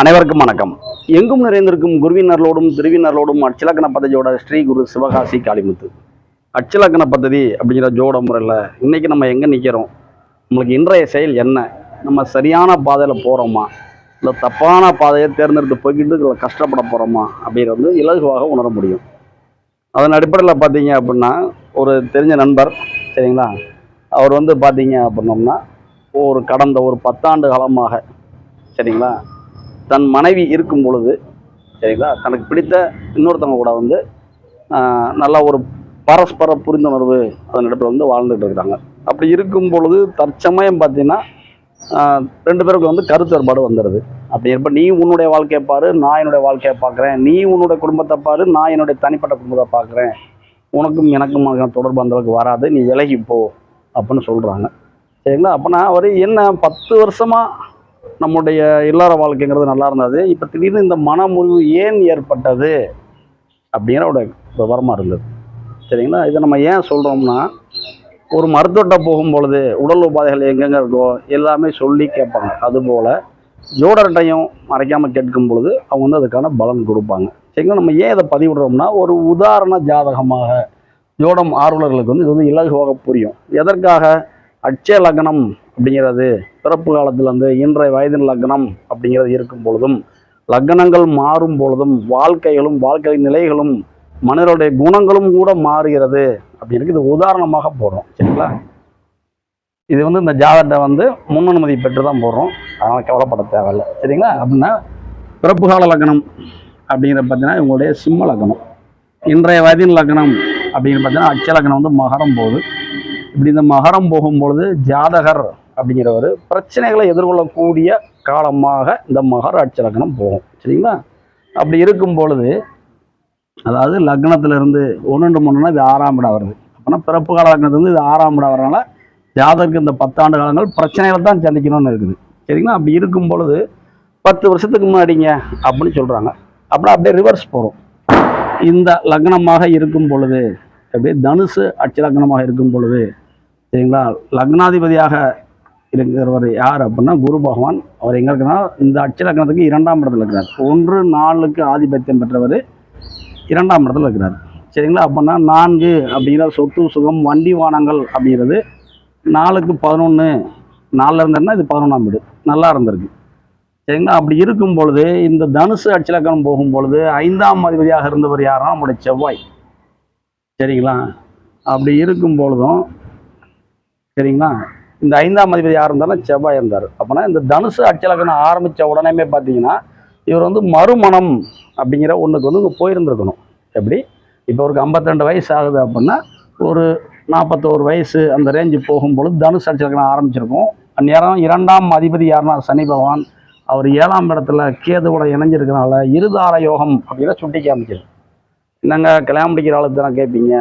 அனைவருக்கும் வணக்கம். எங்கும் நிறைந்திருக்கும் குருவினர்களோடும் திருவினர்களோடும் அச்சிலக்கண பதவியோட ஸ்ரீ குரு சிவகாசி காளிமுத்து. அச்சிலக்கண பദ്ധதி அப்படிங்கிற ஜோட முறையில் இன்றைக்கி நம்ம எங்கே நிற்கிறோம் நம்மளுக்கு இன்றைய செயல் என்ன? நம்ம சரியான பாதையில் போகிறோமா இல்லை தப்பான பாதையை தேர்ந்தெடுத்து போய்கிட்டு இதில் கஷ்டப்பட போகிறோமா அப்படிங்கிறது வந்து இலகுவாக உணர முடியும். அதன் அடிப்படையில் பார்த்தீங்க அப்படின்னா ஒரு தெரிஞ்ச நண்பர் சரிங்களா? அவர் வந்து பார்த்தீங்க அப்படின்னோம்னா ஒரு கடந்த ஒரு பத்தாண்டு காலமாக சரிங்களா? தன் மனைவி இருக்கும் பொழுது சரிங்களா? தனக்கு பிடித்த இன்னொருத்தவங்க கூட வந்து நல்லா நல்ல ஒரு பரஸ்பர புரிந்துணர்வு அதன் இடத்துல வந்து வாழ்ந்துட்டு இருக்கிறாங்க அப்படி இருக்கும் பொழுது தற்சமயம் பார்த்தீங்கன்னா ரெண்டு பேருக்கு வந்து கருத்து வேறுபாடு வந்துடுது அப்படி இருப்ப நீ உன்னுடைய வாழ்க்கையை பாரு நான் என்னுடைய வாழ்க்கையை பார்க்குறேன். நீ உன்னுடைய குடும்பத்தை பாரு நான் என்னுடைய தனிப்பட்ட குடும்பத்தை பார்க்குறேன். உனக்கும் எனக்கும் தொடர்பு அந்த அளவுக்கு வராது நீ விலகி போ அப்படின்னு சொல்கிறாங்க சரிங்களா? அப்போனா அவர் என்ன பத்து வருஷமாக நம்முடைய இல்லற வாழ்க்கைங்கிறது நல்லா இருந்தது. இப்போ திடீர்னு இந்த மனமுறிவு ஏன் ஏற்பட்டது? அப்படிங்கிற ஒரு விவரமாக இருந்தது. சரிங்களா? இதை நம்ம ஏன் சொல்கிறோம்னா ஒரு மருத்துவட்டம் போகும் பொழுது உடல் உபாதைகள் எங்கெங்கே இருக்கோ எல்லாமே சொல்லி கேட்பாங்க. அதுபோல் ஜோடர்கிட்டையும் மறைக்காமல் கேட்கும் பொழுது அவங்க வந்து அதுக்கான பலன் கொடுப்பாங்க. சரிங்களா? நம்ம ஏன் இதை பதிவிடுறோம்னா ஒரு உதாரண ஜாதகமாக ஜோடம் ஆர்வலர்களுக்கு வந்து இது வந்து இலகுவாக புரியும். எதற்காக? அட்சய லக்னம் அப்படிங்கிறது பிறப்பு காலத்தில் வந்து இன்றைய வயதின் லக்னம் அப்படிங்கிறது இருக்கும் பொழுதும் லக்னங்கள் மாறும் பொழுதும் வாழ்க்கைகளும் வாழ்க்கை நிலைகளும் மனிதருடைய குணங்களும் கூட மாறுகிறது அப்படின்னு இது உதாரணமாக போடுறோம் சரிங்களா? இது வந்து இந்த ஜாதகத்தை வந்து முன் அனுமதி பெற்று தான் போடுறோம். அதனால் கவலைப்பட தேவையில்லை சரிங்களா? அப்படின்னா பிறப்பு கால லக்னம் அப்படிங்கிற பார்த்தீங்கன்னா இவங்களுடைய சிம்ம லக்னம். இன்றைய வயதின் லக்னம் அப்படிங்கிற பார்த்தீங்கன்னா அச்ச லக்னம் வந்து மகரம் போகுது. இப்படி இந்த மகரம் போகும்பொழுது ஜாதகர் அப்படிங்கிறவர் பிரச்சனைகளை எதிர்கொள்ளக்கூடிய காலமாக இந்த மகராட்சி அட்சலக்கணம் போகும். சரிங்களா? அப்படி இருக்கும் பொழுது அதாவது லக்னத்திலிருந்து ஒன்று மூணுனா இது ஆறாம் இடம் வருது. அப்போனா பிறப்பு கால லக்னத்துலேருந்து இது ஆறாம் இடம் வரனால ஜாதகருக்கு இந்த பத்தாண்டு காலங்கள் பிரச்சனைகளை தான் சந்திக்கணும்னு இருக்குது. சரிங்களா? அப்படி இருக்கும் பொழுது பத்து வருஷத்துக்கு முன்னாடிங்க அப்படின்னு சொல்கிறாங்க அப்புறம் அப்படியே ரிவர்ஸ் போகிறோம் இந்த லக்னமாக இருக்கும் பொழுது அப்படியே தனுசு அட்சலக்னமாக இருக்கும் பொழுது சரிங்களா? லக்னாதிபதியாக இருக்கிறவர் யார் அப்படின்னா குரு பகவான். அவர் எங்கே இருக்கிறார்? இந்த அட்சலக்கணத்துக்கு இரண்டாம் இடத்துல இருக்கிறார். ஒன்று நாலுக்கு ஆதிபத்தியம் பெற்றவர் இரண்டாம் இடத்துல இருக்கிறார். சரிங்களா? அப்படின்னா நான்கு அப்படிங்கிற சொத்து சுகம் வண்டி வானங்கள் அப்படிங்கிறது நாலுக்கு பதினொன்று நாலில் இருந்ததுன்னா இது பதினொன்றாம் வீடு. நல்லா இருந்திருக்கு. சரிங்களா? அப்படி இருக்கும் பொழுது இந்த தனுசு அட்சலக்கணம் போகும் பொழுது ஐந்தாம் அதிபதியாக இருந்தவர் யாருன்னா? நம்முடைய செவ்வாய். சரிங்களா? அப்படி இருக்கும் பொழுதும் சரிங்களா? இந்த ஐந்தாம் அதிபதி யார் இருந்தாலும் செவ்வாய் இருந்தார். அப்போனா இந்த தனுசு அச்சலக்கணம் ஆரம்பித்த உடனேமே பார்த்தீங்கன்னா இவர் வந்து மறுமணம் அப்படிங்கிற ஒன்றுக்கு வந்து இங்கே போயிருந்துருக்கணும். எப்படி? இப்போ ஒரு ஐம்பத்திரெண்டு வயசு ஆகுது அப்படின்னா ஒரு நாற்பத்தோரு வயசு அந்த ரேஞ்சு போகும்பொழுது தனுசு அச்சலக்கணம் ஆரம்பிச்சிருக்கும். அந்நேரம் இரண்டாம் அதிபதி யாருன்னா சனி பகவான். அவர் ஏழாம் இடத்துல கேதுவோட இணைஞ்சிருக்கனால இருதார யோகம் அப்படின்னு சுட்டி காமிக்கிறது என்னங்க கல்யாணம் முடிக்கிற ஆளுக்கு தானே கேட்பீங்க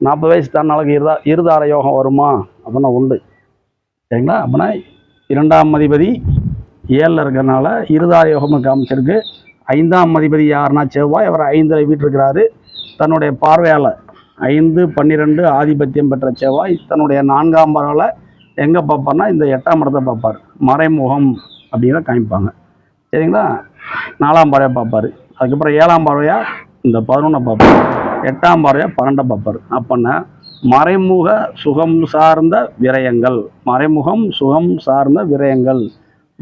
நாற்பது வயசு தான் இருதா இருதார யோகம் வருமா? அப்படின்னா உண்டு. சரிங்களா? அப்படின்னா இரண்டாம் அதிபதி ஏழில் இருக்கிறனால இருதார யோகம் காமிச்சிருக்கு. ஐந்தாம் அதிபதி யாருன்னா செவ்வாய் அவர் ஐந்தில் வீட்டிருக்கிறாரு. தன்னுடைய பார்வையால் ஐந்து பன்னிரெண்டு ஆதிபத்தியம் பெற்ற செவ்வாய் தன்னுடைய நான்காம் பரவாயில்ல எங்கே பார்ப்பார்னா இந்த எட்டாம் இடத்தை பார்ப்பார். மறைமுகம் அப்படிங்கிற காமிப்பாங்க. சரிங்களா? நாலாம் பார்வையாக பார்ப்பார். அதுக்கப்புறம் ஏழாம் பார்வையாக இந்த பதினொன்றை பார்ப்பார். எட்டாம் பார்வையாக பன்னெண்டை பார்ப்பார். அப்போன்னா மறைமுக சுகம் சார்ந்த விரயங்கள். மறைமுகம் சுகம் சார்ந்த விரயங்கள்.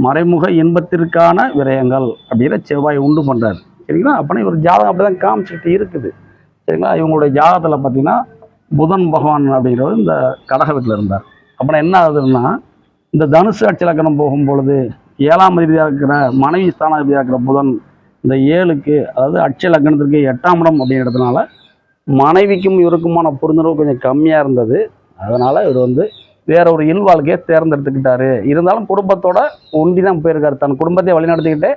மறைமுக இன்பத்திற்கான விரயங்கள் அப்படிங்கிற செவ்வாய் உண்டு பண்ணுறாரு சரிங்களா? அப்போனா இவர் ஜாதகம் அப்படி தான் காமிச்சிட்டு இருக்குது. சரிங்களா? இவங்களுடைய ஜாதகத்தில் பார்த்தீங்கன்னா புதன் பகவான் அப்படிங்கிறவர் இந்த கடக வீட்டில் இருந்தார். அப்புறம் என்ன ஆகுதுன்னா இந்த தனுசு அட்சலக்கணம் போகும் பொழுது ஏழாம் அதிபதியாக இருக்கிற மனைவி ஸ்தானாதிபதியாக இருக்கிற புதன் இந்த ஏழுக்கு அதாவது அட்சய லக்னத்திற்கு எட்டாம் இடம் அப்படிங்கிறதுனால மனைவிக்கும் இவருக்குமான புரிந்துணர்வு கொஞ்சம் கம்மியாக இருந்தது. அதனால் இவர் வந்து வேற ஒரு இல் வாழ்க்கையை தேர்ந்தெடுத்துக்கிட்டாரு. இருந்தாலும் குடும்பத்தோட ஒண்டி தான் போயிருக்காரு. தன் குடும்பத்தை வழிநடத்திக்கிட்டே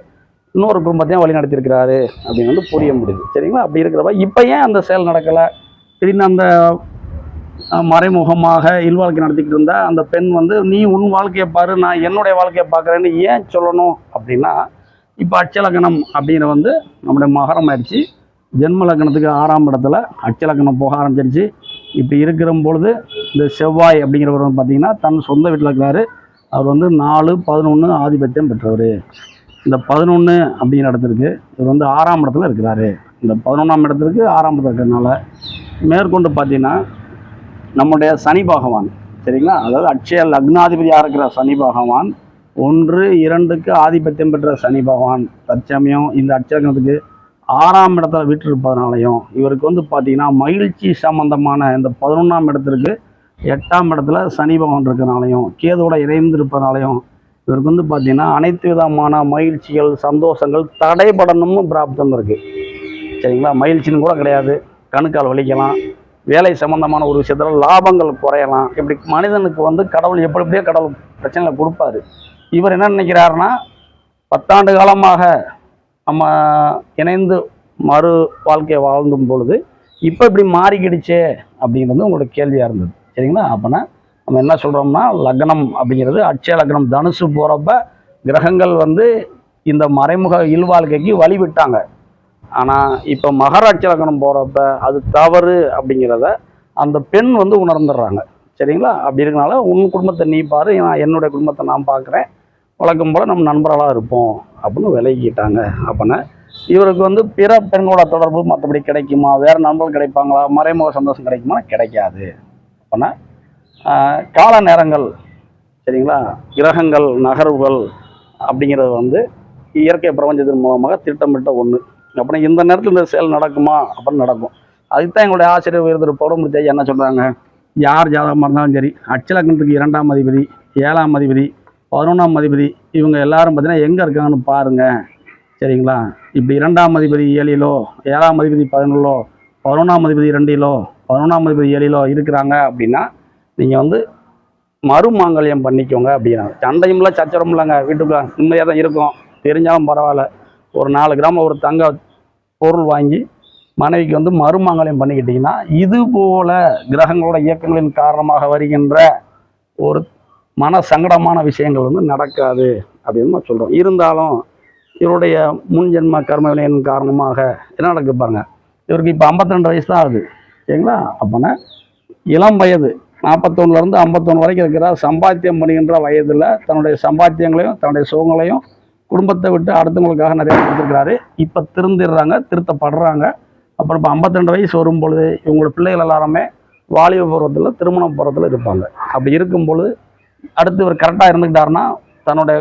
இன்னொரு குடும்பத்தையும் வழி நடத்தியிருக்கிறாரு அப்படின்னு வந்து புரிய முடியுது. சரிங்களா? அப்படி இருக்கிறப்ப இப்போ ஏன் அந்த செயல் நடக்கலை? திடீர்னு அந்த மறைமுகமாக மறைமுகமாக இல்வாழ்க்கை நடத்திக்கிட்டு இருந்தால் அந்த பெண் வந்து நீ உன் வாழ்க்கையை பாரு நான் என்னுடைய வாழ்க்கையை பார்க்குறேன்னு ஏன் சொல்லணும்? அப்படின்னா இப்போ அச்சலகணம் அப்படின்னு வந்து நம்முடைய மகரம் ஆயிடுச்சு. ஜென்ம லக்னத்துக்கு ஆறாம் இடத்துல அச்சலக்கணம் போக ஆரம்பிச்சிருச்சு. இப்படி இருக்கிற பொழுது இந்த செவ்வாய் அப்படிங்கிறவர் வந்து பார்த்திங்கன்னா தன் சொந்த வீட்டில் இருக்கிறாரு. அவர் வந்து நாலு பதினொன்று ஆதிபத்தியம் பெற்றவர். இந்த பதினொன்று அப்படிங்கிற இடத்திற்கு இவர் வந்து ஆறாம் இடத்துல இருக்கிறாரு. இந்த பதினொன்றாம் இடத்திற்கு ஆறாம் இடத்துல இருக்கிறதுனால மேற்கொண்டு பார்த்தீங்கன்னா நம்முடைய சனி பகவான் சரிங்களா? அதாவது அட்சய லக்னாதிபதியாக இருக்கிற சனி பகவான் ஒன்று இரண்டுக்கு ஆதிபத்தியம் பெற்ற சனி பகவான் தற்சமயம் இந்த அட்சயத்துக்கு ஆறாம் இடத்துல வீற்றிருப்பதனாலையும் இவருக்கு வந்து பார்த்தீங்கன்னா மகிழ்ச்சி சம்பந்தமான இந்த பதினொன்றாம் இடத்திற்கு எட்டாம் இடத்துல சனி பகவான் இருக்கிறனாலையும் கேதோட இணைந்திருப்பதனாலையும் இவருக்கு வந்து பார்த்தீங்கன்னா அனைத்து விதமான மகிழ்ச்சிகள் சந்தோஷங்கள் தடைபடணும்னு பிராப்தம் இருக்குது சரிங்களா? மகிழ்ச்சின்னு கூட கிடையாது. கணுக்கால் வலிக்கலாம். வேலை சம்மந்தமான ஒரு விஷயத்தில் லாபங்கள் குறையலாம். இப்படி மனிதனுக்கு வந்து கடவுள் எப்படி எப்படியோ கடவுள் பிரச்சனைகளை கொடுப்பாரு. இவர் என்ன நினைக்கிறாருன்னா பத்தாண்டு காலமாக நம்ம இணைந்து மறு வாழ்க்கையை வாழ்ந்தும் பொழுது இப்போ இப்படி மாறிக்கிடுச்சே அப்படிங்கிறது உங்களோட கேள்வியாக இருந்தது. சரிங்களா? அப்போனா நம்ம என்ன சொல்கிறோம்னா லக்னம் அப்படிங்கிறது அட்சய லக்னம். தனுசு போகிறப்ப கிரகங்கள் வந்து இந்த மறைமுக இல்வாழ்க்கைக்கு வழிவிட்டாங்க. ஆனால் இப்போ மகராட்சி லக்னம் போகிறப்ப அது தவறு அப்படிங்கிறத அந்த பெண் வந்து உணர்ந்துடுறாங்க. சரிங்களா? அப்படி இருக்கனால உன் குடும்பத்தை நீ பாரு நான் என்னுடைய குடும்பத்தை நான் பார்க்குறேன் வழக்கம் போல் நம்ம நண்பர்களாக இருப்போம் அப்படின்னு விலகிக்கிட்டாங்க. அப்படின்னா இவருக்கு வந்து பிற பெண்களோட தொடர்பு மற்றபடி கிடைக்குமா? வேறு நண்பர்கள் கிடைப்பாங்களா? மறைமுக சந்தோஷம் கிடைக்குமா? கிடைக்காது. அப்படின்னா கால நேரங்கள் சரிங்களா? கிரகங்கள் நகர்வுகள் அப்படிங்கிறது வந்து இயற்கை பிரபஞ்சத்தின் மூலமாக திட்டமிட்ட ஒன்று அப்படின்னா இந்த நேரத்தில் இந்த செயல் நடக்குமா? அப்படின்னு நடக்கும். அதுக்கு தான் எங்களுடைய ஆசிரியர் உயர்திரு பௌரமுத்தி என்ன சொல்கிறாங்க யார் ஜாதகமாக இருந்தாலும் சரி அச்சலக்கணத்துக்கு இரண்டாம் அதிபதி ஏழாம் அதிபதி பதினொன்றாம் அதிபதி இவங்க எல்லாரும் பார்த்தீங்கன்னா எங்கே இருக்காங்கன்னு பாருங்கள் சரிங்களா? இப்படி இரண்டாம் அதிபதி ஏழிலோ ஏழாம் அதிபதி பதினொல்லோ பதினொன்றாம் அதிபதி ரெண்டிலோ பதினொன்றாம் அதிபதி ஏழிலோ இருக்கிறாங்க அப்படின்னா நீங்கள் வந்து மறுமாங்கல்யம் பண்ணிக்கோங்க அப்படின்னா. சண்டையும்ல சச்சரம் இல்லைங்க வீட்டுக்குள்ள நிம்மதியாக தான் இருக்கும். தெரிஞ்சாலும் பரவாயில்ல. ஒரு நாலு கிராம் ஒரு தங்க பொருள் வாங்கி மனைவிக்கு வந்து மறுமாங்கல்யம் பண்ணிக்கிட்டிங்கன்னா இது போல கிரகங்களோட இயக்கங்களின் காரணமாக வருகின்ற ஒரு மன சங்கடமான விஷயங்கள் வந்து நடக்காது அப்படின்னு நம்ம சொல்கிறோம் இருந்தாலும் இவருடைய முன்ஜென்ம கர்ம வினையின் காரணமாக என்ன நடக்கு பாருங்க. இவருக்கு இப்போ 52 வயசு தான் ஆகுது. சரிங்களா? அப்போனா இளம் வயது நாற்பத்தொன்னுலேருந்து ஐம்பத்தொன்று வரைக்கும் இருக்கிற சம்பாத்தியம் பண்ணுகின்ற வயதில் தன்னுடைய சம்பாத்தியங்களையும் தன்னுடைய சுகங்களையும் குடும்பத்தை விட்டு அடுத்தவங்களுக்காக நிறைய கொடுத்துருக்கிறாரு. இப்போ திருந்திடுறாங்க திருத்தப்படுறாங்க. அப்புறம் இப்போ 52 வயசு வரும்பொழுது இவங்களோட பிள்ளைகள் எல்லாருமே வாலிப பருவத்தில் திருமண பருவத்தில் இருப்பாங்க. அப்படி இருக்கும் பொழுது அடுத்து இவர் கரெக்டாக இருந்துக்கிட்டாருன்னா தன்னுடைய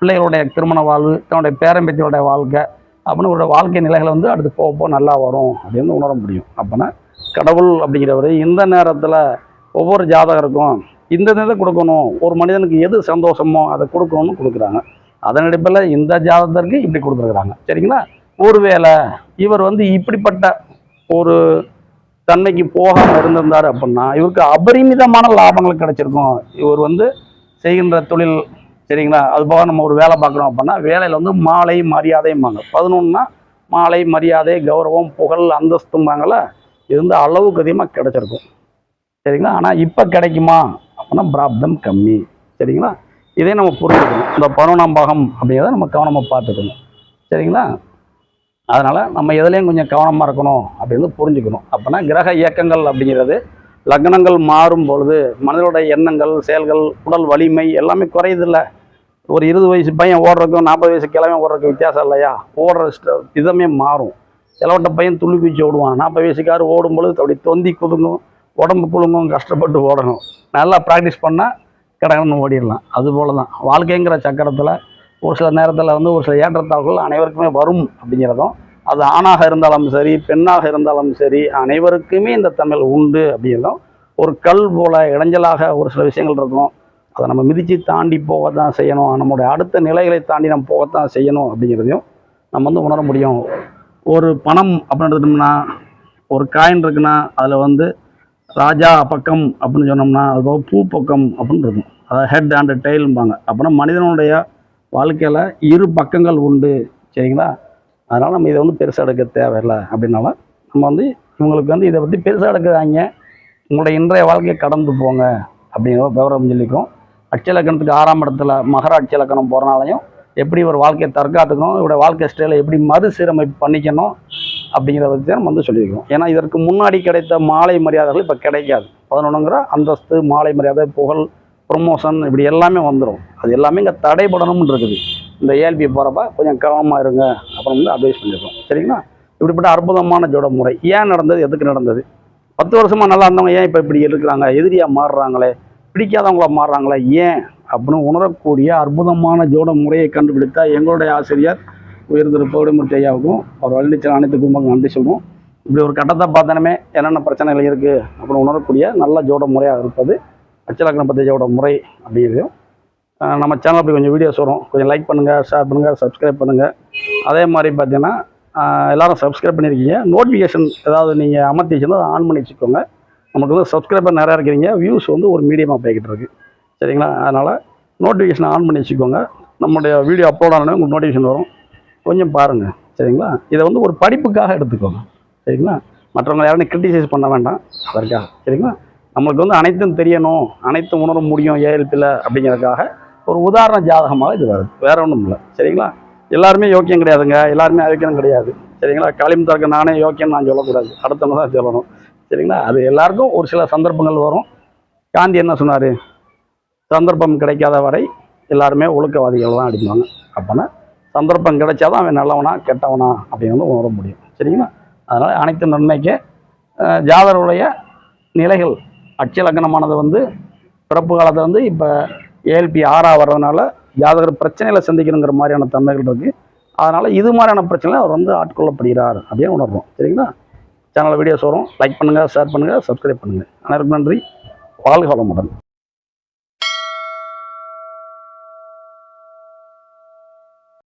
பிள்ளைகளுடைய திருமண வாழ்வு தன்னுடைய பேரம்பேத்தியோடைய வாழ்க்கை அப்படின்னு இவருடைய வாழ்க்கை நிலைகளை வந்து அடுத்து போக போக நல்லா வரும் அப்படின்னு உணர முடியும். அப்போனா கடவுள் அப்படிங்கிறவர் இந்த நேரத்தில் ஒவ்வொரு ஜாதகருக்கும் இந்த இதை கொடுக்கணும் ஒரு மனிதனுக்கு எது சந்தோஷமோ அதை கொடுக்கணும்னு கொடுக்குறாங்க. அதன் அடிப்படையில் இந்த ஜாதகத்திற்கு இப்படி கொடுத்துருக்குறாங்க. சரிங்களா? ஒருவேளை இவர் வந்து இப்படிப்பட்ட ஒரு தன்மைக்கு போகாமல் இருந்திருந்தார் அப்படின்னா இவருக்கு அபரிமிதமான லாபங்கள் கிடைச்சிருக்கும். இவர் வந்து செய்கின்ற தொழில் சரிங்களா? அது போக நம்ம ஒரு வேலை பார்க்குறோம் அப்படின்னா வேலையில் வந்து மாலை மரியாதைம்பாங்க. பதினொன்றுனா மாலை மரியாதை கௌரவம் புகழ் அந்தஸ்தும்பாங்கள இது வந்து அளவுக்கு அதிகமாக கிடைச்சிருக்கும். சரிங்களா? ஆனால் இப்போ கிடைக்குமா அப்படின்னா பிராப்தம் கம்மி. சரிங்களா? இதே நம்ம புரிஞ்சுக்கணும். இந்த பதினொன்றாம் பாகம் அப்படிங்கிறத நம்ம கவனமாக பார்த்துக்கணும். சரிங்களா? அதனால் நம்ம எதுலேயும் கொஞ்சம் கவனமாக இருக்கணும் அப்படின்னு புரிஞ்சுக்கணும். அப்போனா கிரக இயக்கங்கள் அப்படிங்கிறது லக்னங்கள் மாறும் பொழுது மனிதனுடைய எண்ணங்கள் செயல்கள் உடல் வலிமை எல்லாமே குறையுதில்ல. ஒரு இருபது வயசு பையன் ஓடுறதுக்கும் நாற்பது வயசு கிழமை ஓடுறதுக்கு வித்தியாசம் இல்லையா? ஓடுற ஸ்ட- விதமே மாறும். இளவட்ட பையன் துள்ளி குச்சி ஓடுவான். நாற்பது வயசுக்காரு ஓடும் பொழுது அப்படி தொந்தி குதுங்கும் உடம்பு குலுங்கும் கஷ்டப்பட்டு ஓடணும். நல்லா ப்ராக்டிஸ் பண்ணால் கடகடன்னு ஓடிடலாம். அதுபோல் தான் வாழ்க்கைங்கிற சக்கரத்தில் ஒரு சில நேரத்தில் வந்து ஒரு சில ஏற்றத்தாள்கள் அனைவருக்குமே வரும் அப்படிங்கிறதும் அது ஆணாக இருந்தாலும் சரி பெண்ணாக இருந்தாலும் சரி அனைவருக்குமே இந்த தமிழ் உண்டு அப்படிங்கிறதும் ஒரு கல் போல இடைஞ்சலாக ஒரு சில விஷயங்கள் இருக்கும். அதை நம்ம மிதித்து தாண்டி போகத்தான் செய்யணும். நம்மளுடைய அடுத்த நிலைகளை தாண்டி நம்ம போகத்தான் செய்யணும் அப்படிங்கிறதையும் நம்ம வந்து உணர முடியும். ஒரு பணம் அப்படின்னு எடுத்துட்டோம்னா ஒரு காயின் இருக்குன்னா அதில் வந்து ராஜா பக்கம் அப்படின்னு சொன்னோம்னா அது பூ பக்கம் அப்படின்னு இருக்கும். அதாவது ஹெட் அண்ட் டெயில்பாங்க அப்படின்னா மனிதனுடைய வாழ்க்கையில் இரு பக்கங்கள் உண்டு சரிங்களா? அதனால் நம்ம இதை வந்து பெருசாக எடுக்க தேவையில்லை அப்படின்னால நம்ம வந்து இவங்களுக்கு வந்து இதை பற்றி பெருசாக எடுக்கிறாங்க உங்களுடைய இன்றைய வாழ்க்கையை கடந்து போங்க அப்படிங்கிற விவரம் சொல்லிக்கும் அட்சலக்கணத்துக்கு ஆறாம் இடத்துல மகர அட்சலக்கணம் போகிறனாலையும் எப்படி ஒரு வாழ்க்கையை தற்காத்துக்கணும் இவருடைய வாழ்க்கை ஸ்டைலை எப்படி மறுசீரமைப்பு பண்ணிக்கணும் அப்படிங்கிறத பற்றி நம்ம வந்து சொல்லியிருக்கோம். ஏன்னா இதற்கு முன்னாடி கிடைத்த மாலை மரியாதைகள் இப்போ கிடைக்காது. பதினொன்றுங்கிற அந்தஸ்து மாலை மரியாதை புகழ் ப்ரொமோஷன் இப்படி எல்லாமே வந்துடும் அது எல்லாமே இங்கே தடைபடணும்னு இருக்குது இந்த ஏஎல்பி போகிறப்ப கொஞ்சம் கவனமாக இருங்க. அப்புறம் வந்து அட்வைஸ் பண்ணியிருக்கோம் சரிங்களா? இப்படிப்பட்ட அற்புதமான ஜோட முறை. ஏன் நடந்தது? எதுக்கு நடந்தது? பத்து வருஷமாக நல்லா இருந்தவங்க ஏன் இப்போ இப்படி இருக்கிறாங்க? எதிரியாக மாறுறாங்களே? பிடிக்காதவங்களா மாறுறாங்களே? ஏன்? அப்படின்னு உணரக்கூடிய அற்புதமான ஜோட முறையை கண்டுபிடித்தா எங்களுடைய ஆசிரியர் உயர்ந்திரு பௌடமூர்த்தி ஐயாவுக்கும் அவர் வழிநீச்சல் அனைத்து குடும்பங்கள் நன்றி சொல்லுவோம் இப்படி ஒரு கட்டத்தை பார்த்தனமே என்னென்ன பிரச்சனைகள் இருக்குது அப்படின்னு உணரக்கூடிய நல்ல ஜோட முறையாக இருப்பது அச்சலக்கண பத்திரிகையோட முறை அப்படிங்கிறது நம்ம சேனல் அப்படி கொஞ்சம் வீடியோஸ் வரும். கொஞ்சம் லைக் பண்ணுங்கள் ஷேர் பண்ணுங்கள் சப்ஸ்கிரைப் பண்ணுங்கள் அதே மாதிரி பார்த்தீங்கன்னா எல்லோரும் சப்ஸ்கிரைப் பண்ணியிருக்கீங்க நோட்டிஃபிகேஷன் ஏதாவது நீங்கள் அமர்த்தி அதை ஆன் பண்ணி வச்சுக்கோங்க. நமக்கு வந்து சப்ஸ்கிரைபர் நிறையா இருக்கிறீங்க. வியூஸ் வந்து ஒரு மீடியமாக போய்கிட்டு இருக்கு. சரிங்களா? அதனால் நோட்டிஃபிகேஷன் ஆன் பண்ணி வச்சுக்கோங்க. நம்முடைய வீடியோ அப்லோட் ஆனோடனே உங்களுக்கு நோட்டிஃபிகேஷன் வரும். கொஞ்சம் பாருங்கள் சரிங்களா? இதை வந்து ஒரு படிப்புக்காக எடுத்துக்கோங்க. சரிங்களா? மற்றவங்க யாரும் கிரிட்டிசைஸ் பண்ண வேண்டாம். அதற்காக. சரிங்களா? நம்மளுக்கு வந்து அனைத்தும் தெரியணும் அனைத்தும் உணர முடியும் ஏஎல்பியில் அப்படிங்கிறதுக்காக ஒரு உதாரண ஜாதகமாக இது வருது. வேற ஒன்றும் இல்லை. சரிங்களா? எல்லாருமே யோக்கியம் கிடையாதுங்க. எல்லாருமே அயோக்கியம் கிடையாது. சரிங்களா? காளியம் தர்க்க நானே யோக்கியம் நான் சொல்லக்கூடாது. அடுத்தவங்க தான் சொல்லணும். சரிங்களா? அது எல்லாருக்கும் ஒரு சில சந்தர்ப்பங்கள் வரும். காந்தி என்ன சொன்னார்? சந்தர்ப்பம் கிடைக்காத வரை எல்லாருமே ஒழுக்கவாதிகள் தான் அடிப்பாங்க அப்போனா சந்தர்ப்பம் கிடைச்சாதான் அவன் நல்லவனா கெட்டவனா அப்படின்னு வந்து உணர முடியும். சரிங்களா? அதனால் அனைத்து நன்மைக்கு ஜாதருடைய ஜாதகருடைய நிலைகள் அட்ச லக்னமானது வந்து பிறப்பு காலத்தில் வந்து இப்போ ஏஎல்பி ஆறாக வர்றதுனால ஜாதகர் பிரச்சனைகளை சந்திக்கணுங்கிற மாதிரியான தன்மைகள் இருக்குது அதனால் இது மாதிரியான பிரச்சனை அவர் வந்து ஆட்கொள்ளப்படுகிறார் அப்படின்னு உணர்றோம். சரிங்களா? சேனல் வீடியோஸ் வரும் லைக் பண்ணுங்கள் ஷேர் பண்ணுங்கள் சப்ஸ்கிரைப் பண்ணுங்கள் அனைவருக்கும் நன்றி. வாழ்க வளமுடன்.